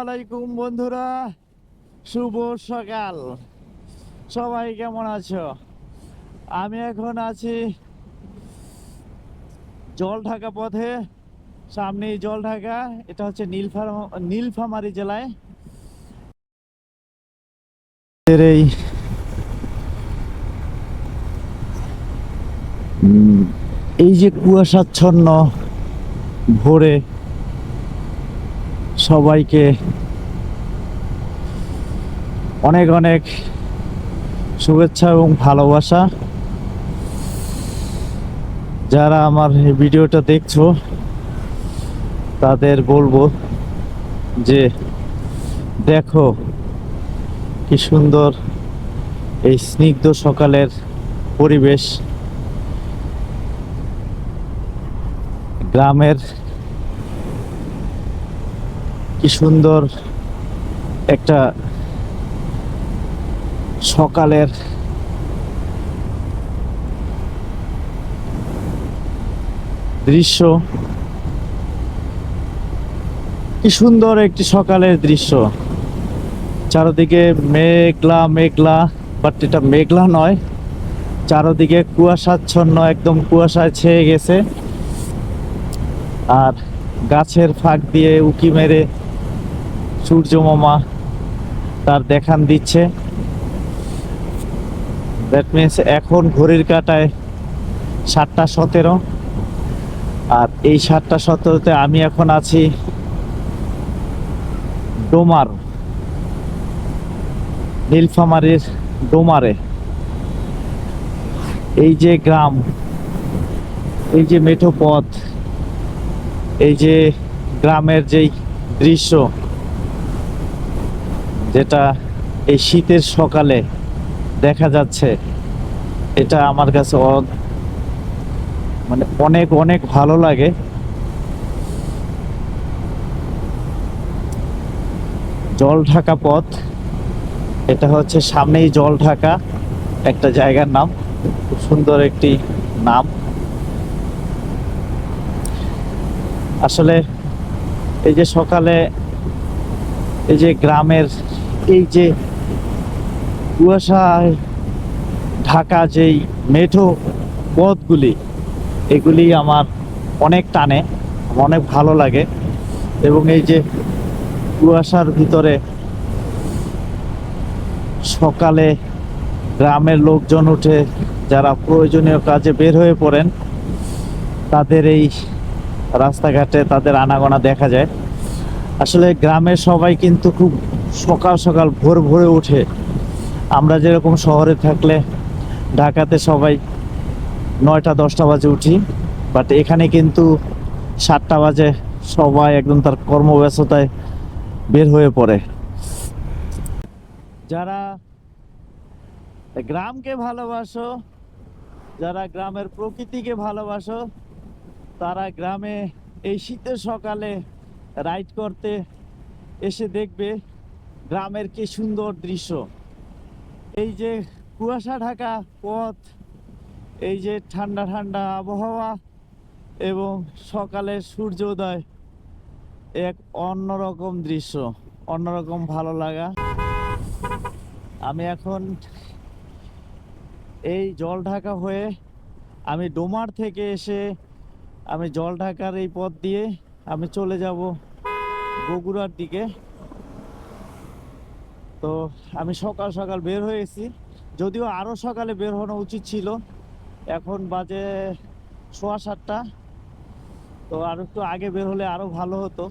আলাইকুম বন্ধুরা, শুভ সকাল। সবাই কেমন আছো? আমি এখন আছি জল ঢাকা পথে সামনে জল ঢাকা এটা হচ্ছে নীলফাম নীলফামারী জেলায়। এই যে কুয়াশাচ্ছন্ন ভোরে সবাইকে অনেক অনেক শুভেচ্ছা এবং ভালোবাসা। যারা আমার ভিডিওটা দেখছ, তাদের বলব যে দেখো কি সুন্দর এই স্নিগ্ধ সকালের পরিবেশ। গ্রামের কি সুন্দর একটা সকালের দৃশ্য। কি সুন্দর একটি সকালের দৃশ্য। চারদিকে মেঘলা মেঘলা বাট এটা মেঘলা নয়। চারদিকে কুয়াশাচ্ছন্ন, একদম কুয়াশায় ছেয়ে গেছে। আর গাছের ফাঁক দিয়ে উকি মেরে সূর্য মামা তার দেখান দিচ্ছে। দ্যাট মিনস এখন ঘড়ির কাটায় সাতটা সতেরো। আর এই সাতটা সতেরোতে আমি এখন আছি ডোমার, নীলফামারির ডোমারে। এই যে গ্রাম, এই যে মেঠো পথ, এই যে গ্রামের যেই দৃশ্য যেটা এই শীতের সকালে দেখা যাচ্ছে, এটা আমার কাছে মানে অনেক অনেক ভালো লাগে। জল ঢাকা পথ, এটা হচ্ছে সামনেই জল ঢাকা, একটা জায়গার নাম, খুব সুন্দর একটি নাম। আসলে এই যে সকালে এই যে গ্রামের এই যে কুয়াশায় ঢাকা যেই মেঠো পথগুলি, এগুলি আমার অনেক টানে অনেক ভালো লাগে। এবং এই যে কুয়াশার ভিতরে সকালে গ্রামের লোকজন উঠে যারা প্রয়োজনীয় কাজে বের হয়ে পড়েন, তাদের এই রাস্তাঘাটে তাদের আনাগোনা দেখা যায়। আসলে গ্রামের সবাই কিন্তু খুব সকাল সকাল ভোর ভোরে উঠে আমরা যেরকম শহরে থাকলে ঢাকাতে সবাই নয়টা, দশটা বাজে উঠি বাট এখানে কিন্তু সাতটা বাজে সবাই একদম তার কর্মব্যস্ততায় বের হয়ে পড়ে। যারা গ্রামকে ভালোবাসো, যারা গ্রামের প্রকৃতিকে ভালোবাসো, তারা গ্রামে এই শীতের সকালে রাইড করতে এসে দেখবে গ্রামের কি সুন্দর দৃশ্য। এই যে কুয়াশা ঢাকা পথ, এই যে ঠান্ডা ঠান্ডা আবহাওয়া এবং সকালের সূর্যোদয় এক অন্যরকম দৃশ্য, অন্যরকম ভালো লাগা। আমি এখন এই জল ঢাকা হয়ে আমি ডোমার থেকে এসে আমি জল ঢাকার এই পথ দিয়ে আমি চলে যাব বগুড়ার দিকে। তো আমি সকাল সকাল বের হয়েছি। যদিও আরও সকালে বের হওয়া উচিত ছিল। এখন বাজে সোয়া সাতটা। তো আর একটু আগে বের হলে আরও ভালো হতো।